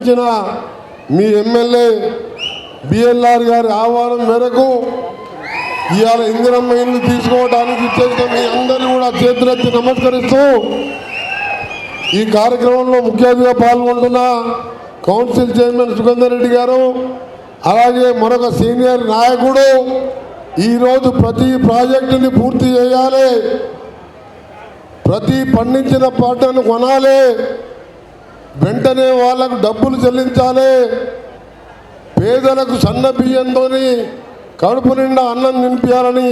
ఇచ్చిన మీ MLA BLR గారి ఆహ్వానం మేరకు ఇవాళ ఇందిరమ్మ ఇల్లు తీసుకోవడానికి ఇచ్చేసిన మీ అందరినీ కూడా చేతులెత్తి నమస్కరిస్తూ ఈ కార్యక్రమంలో ముఖ్య అతిథిగా పాల్గొంటున్న కౌన్సిల్ చైర్మన్ సుగంధర్ రెడ్డి గారు అలాగే మరొక సీనియర్ నాయకుడు ఈరోజు ప్రతి ప్రాజెక్టుని పూర్తి చేయాలి ప్రతి పండించిన పంటను కొనాలి వెంటనే వాళ్ళకు డబ్బులు చెల్లించాలి. పేదలకు సన్న బియ్యంతో కడుపు నిండా అన్నం నింపించాలని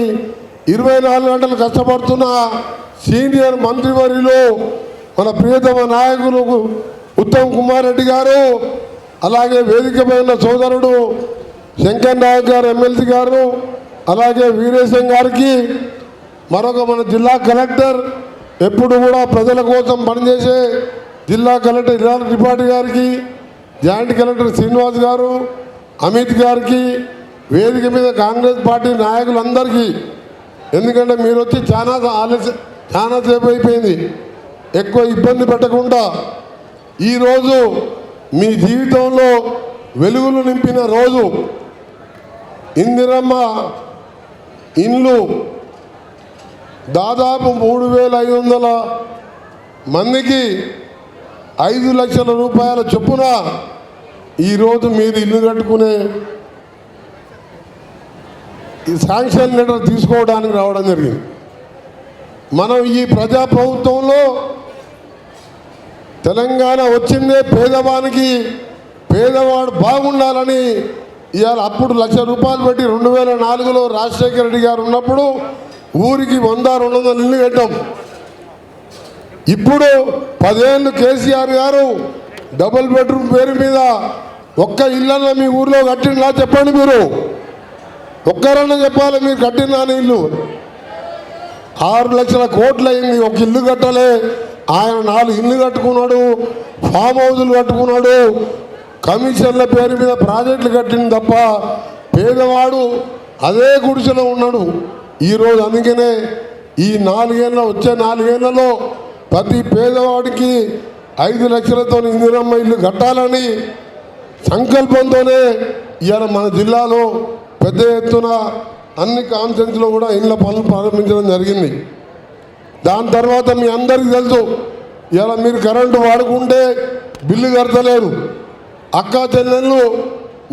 ఇరవై నాలుగు గంటలు కష్టపడుతున్న సీనియర్ మంత్రివర్యులు మన ప్రియతమ నాయకులు ఉత్తమ్ కుమార్ రెడ్డి గారు అలాగే వేదికపై ఉన్న సోదరుడు శంకర్ నాయక్ గారు ఎమ్మెల్సీ గారు అలాగే వీరేశం గారికి మరొక మన జిల్లా కలెక్టర్ ఎప్పుడు కూడా ప్రజల కోసం పనిచేసే జిల్లా కలెక్టర్ ఇరాన్ త్రిపాఠి గారికి జాయింట్ కలెక్టర్ శ్రీనివాస్ గారు అమిత్ గారికి వేదిక మీద కాంగ్రెస్ పార్టీ నాయకులందరికీ. ఎందుకంటే మీరు వచ్చి చాలా ఆలస్యం చాలా సేపు అయిపోయింది. ఎక్కువ ఇబ్బంది పెట్టకుండా ఈరోజు మీ జీవితంలో వెలుగులు నింపిన రోజు. ఇందిరమ్మ ఇండ్లు దాదాపు మూడు వేల ఐదు వందల మందికి ఐదు లక్షల రూపాయల చొప్పున ఈరోజు మీరు ఇల్లు కట్టుకునే ఈ శాంక్షన్ లెటర్ తీసుకోవడానికి రావడం జరిగింది. మనం ఈ ప్రజా ప్రభుత్వంలో తెలంగాణ వచ్చిందే పేదవానికి పేదవాడు బాగుండాలని ఇవాళ అప్పుడు లక్ష రూపాయలు పెట్టి రెండు వేల నాలుగులో రాజశేఖర రెడ్డి గారు ఉన్నప్పుడు ఊరికి వంద రెండు వందల ఇల్లు కట్టాం. ఇప్పుడు పదేళ్ళు కేసీఆర్ గారు డబుల్ బెడ్రూమ్ పేరు మీద ఒక్క ఇళ్ళన్న మీ ఊర్లో కట్టిందా చెప్పండి మీరు. ఒక్కరన్నా చెప్పాలి మీరు కట్టినా ఇల్లు. ఆరు లక్షల కోట్లు అయింది ఒక ఇల్లు కట్టలే. ఆయన నాలుగు ఇల్లు కట్టుకున్నాడు ఫామ్ హౌజులు కట్టుకున్నాడు. కమిషన్ల పేరు మీద ప్రాజెక్టులు కట్టింది తప్ప పేదవాడు అదే గుడిసెలో ఉన్నాడు. ఈరోజు అందుకనే ఈ నాలుగేళ్ళ వచ్చే నాలుగేళ్ళలో ప్రతి పేదవాడికి ఐదు లక్షలతో ఇందిరమ్మ ఇల్లు కట్టాలని సంకల్పంతోనే ఇవాళ మన జిల్లాలో పెద్ద ఎత్తున అన్ని కాన్ఫరెన్స్లో కూడా ఇళ్ళ పనులు ప్రారంభించడం జరిగింది. దాని తర్వాత మీ అందరికీ తెలుసు ఇలా మీరు కరెంటు వాడుకుంటే బిల్లు కడతలేరు. అక్క చెల్లెళ్ళు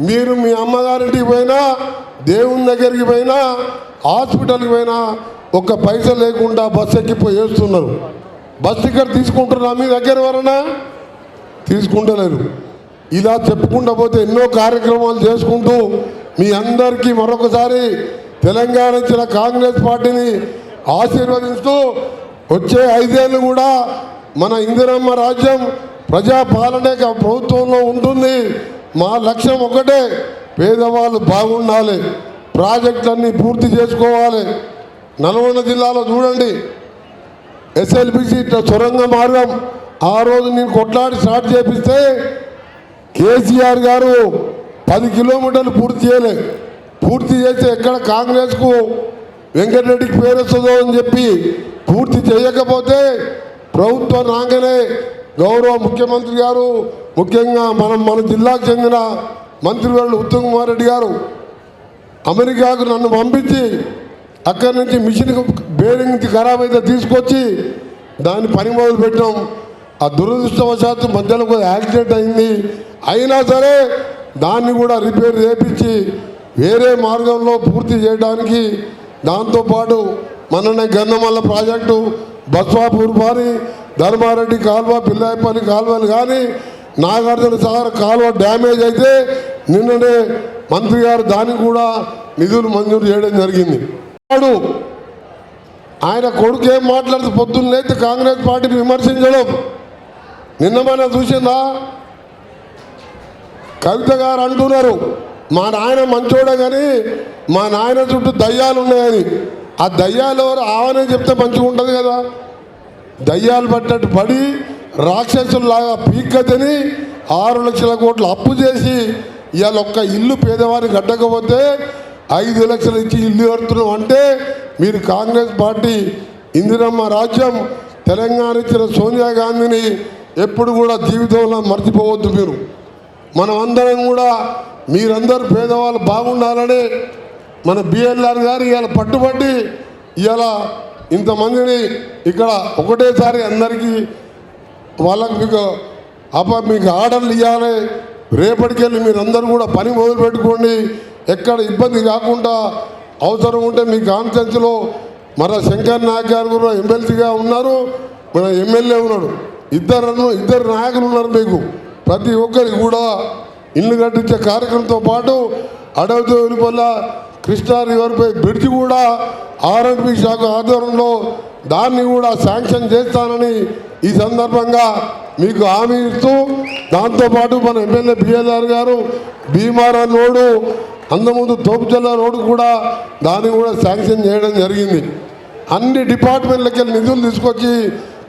మీరు మీ అమ్మగారింటికి పోయినా దేవుని దగ్గరికి పోయినా హాస్పిటల్కి పోయినా ఒక్క పైస లేకుండా బస్సు ఎక్కిపోయి వేస్తున్నారు బస్ టికెట్ తీసుకుంటున్నా మీ దగ్గర ఎవరన్నా? తీసుకుంటలేరు. ఇలా చెప్పుకుంటూ పోతే ఎన్నో కార్యక్రమాలు చేసుకుంటూ మీ అందరికీ మరొకసారి తెలంగాణ ఇచ్చిన కాంగ్రెస్ పార్టీని ఆశీర్వదిస్తూ వచ్చే ఐదేళ్ళు కూడా మన ఇందిరమ్మ రాజ్యం ప్రజాపాలనే ప్రభుత్వంలో ఉంటుంది. మా లక్ష్యం ఒకటే పేదవాళ్ళు బాగుండాలి. ప్రాజెక్టులన్నీ పూర్తి చేసుకోవాలి. నల్గొండ జిల్లాలో చూడండి. ఎస్ఎల్బిసి సొరంగ మార్గం. ఆ రోజు నేను కొట్లాడి స్టార్ట్ చేపిస్తే కేసీఆర్ గారు పది కిలోమీటర్లు పూర్తి చేయలే. పూర్తి చేస్తే ఎక్కడ కాంగ్రెస్కు వెంకటరెడ్డికి పేరు వస్తుందో అని చెప్పి పూర్తి చేయకపోతే ప్రభుత్వం రాగానే గౌరవ ముఖ్యమంత్రి గారు ముఖ్యంగా మనం మన జిల్లాకు చెందిన మంత్రివర్యులు ఉత్తమ్ కుమార్ రెడ్డి గారు అమెరికాకు నన్ను పంపించి అక్కడి నుంచి మిషన్ బేరింగ్ ఖరాబ్ అయితే తీసుకొచ్చి దాన్ని పని మొదలు పెట్టాం ఆ దురదృష్టవశాత్తు మధ్యలో కూడా యాక్సిడెంట్ అయింది. అయినా సరే దాన్ని కూడా రిపేర్ చేపించి వేరే మార్గంలో పూర్తి చేయడానికి దాంతోపాటు మననే గన్నమల్ల ప్రాజెక్టు బస్వాపూర్ బారి ధర్మారెడ్డి కాల్వ పిల్లాయపల్లి కాలువలు కానీ నాగార్జున సాగర్ కాలువ డ్యామేజ్ అయితే నిన్ననే మంత్రి గారు దానికి కూడా నిధులు మంజూరు చేయడం జరిగింది. వాడు ఆయన కొడుకు ఏం మాట్లాడుతూ పొద్దున్నైతే కాంగ్రెస్ పార్టీని విమర్శించడం. నిన్న మన చూసిందా? కవిత గారు అంటున్నారు మా నాయన మంచోడే కానీ మా నాయన చుట్టూ దయ్యాలు ఉన్నాయని. ఆ దయ్యాలు ఎవరు? ఆవనే చెప్తే మంచిగా ఉంటుంది కదా. దయ్యాలు పట్టట్టు పడి రాక్షసుల్లాగా పీక్కదని ఆరు లక్షల కోట్లు అప్పు చేసి ఇవాళ ఒక్క ఇల్లు పేదవారికి కట్టకపోతే ఐదు లక్షలు ఇచ్చి ఇల్లు కడుతున్నాం అంటే మీరు కాంగ్రెస్ పార్టీ ఇందిరమ్మ రాజ్యం తెలంగాణ ఇచ్చిన సోనియా గాంధీని ఎప్పుడు కూడా జీవితంలో మర్చిపోవద్దు మీరు. మనం అందరం కూడా మీరందరూ పేదవాళ్ళు బాగుండాలని మన బిఎల్ఆర్ గారు ఇవాళ పట్టుబట్టి ఇవాళ ఇంతమందిని ఇక్కడ ఒకటేసారి అందరికీ వాళ్ళకు మీకు అప్ప మీకు ఆర్డర్లు ఇవ్వాలి. రేపటికెళ్ళి మీరందరూ కూడా పని మొదలు పెట్టుకోండి ఎక్కడ ఇబ్బంది కాకుండా అవసరం ఉంటే మీ కాన్ఫరెన్స్లో మన శంకర్ నాయక్ గారు కూడా ఎమ్మెల్సీగా ఉన్నారు మన ఎమ్మెల్యే ఉన్నాడు. ఇద్దరు ఇద్దరు నాయకులు ఉన్నారు మీకు. ప్రతి ఒక్కరికి కూడా ఇల్లు కట్టించే కార్యక్రమంతో పాటు అడవితో వెలుపల్ల కృష్ణా రివర్పై బ్రిడ్జ్ కూడా ఆర్ఎండ్బి శాఖ ఆధ్వర్యంలో దాన్ని కూడా శాంక్షన్ చేస్తానని ఈ సందర్భంగా మీకు హామీ ఇస్తూ దాంతోపాటు మన ఎమ్మెల్యే బిఎల్ఆర్ గారు భీమారా రోడ్డు అంతకుముందు తోపుచల్ల రోడ్డు కూడా దాన్ని కూడా శాంక్షన్ చేయడం జరిగింది. అన్ని డిపార్ట్మెంట్లకి వెళ్ళి నిధులు తీసుకొచ్చి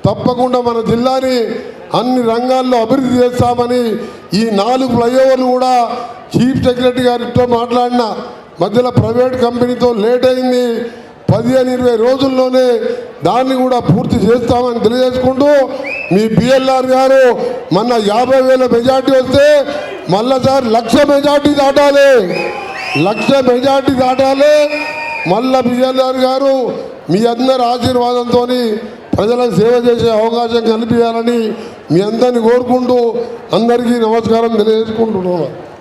తప్పకుండా మన జిల్లాని అన్ని రంగాల్లో అభివృద్ధి చేస్తామని ఈ నాలుగు ఫ్లైఓవర్లు కూడా చీఫ్ సెక్రటరీ గారితో మాట్లాడిన. మధ్యలో ప్రైవేట్ కంపెనీతో లేట్ అయింది. పదిహేను ఇరవై రోజుల్లోనే దాన్ని కూడా పూర్తి చేస్తామని తెలియజేసుకుంటూ మీ బిఎల్ఆర్ గారు మొన్న యాభై వేల మెజార్టీ వస్తే మళ్ళా సార్ లక్ష మెజార్టీ దాటాలి. లక్ష మెజార్టీ దాటాలి. మళ్ళా బిఎల్ఆర్ గారు మీ అందరి ఆశీర్వాదంతో ప్రజలకు సేవ చేసే అవకాశం కల్పించాలని మీ అందరిని కోరుకుంటూ అందరికీ నమస్కారం తెలియజేసుకుంటున్నాను.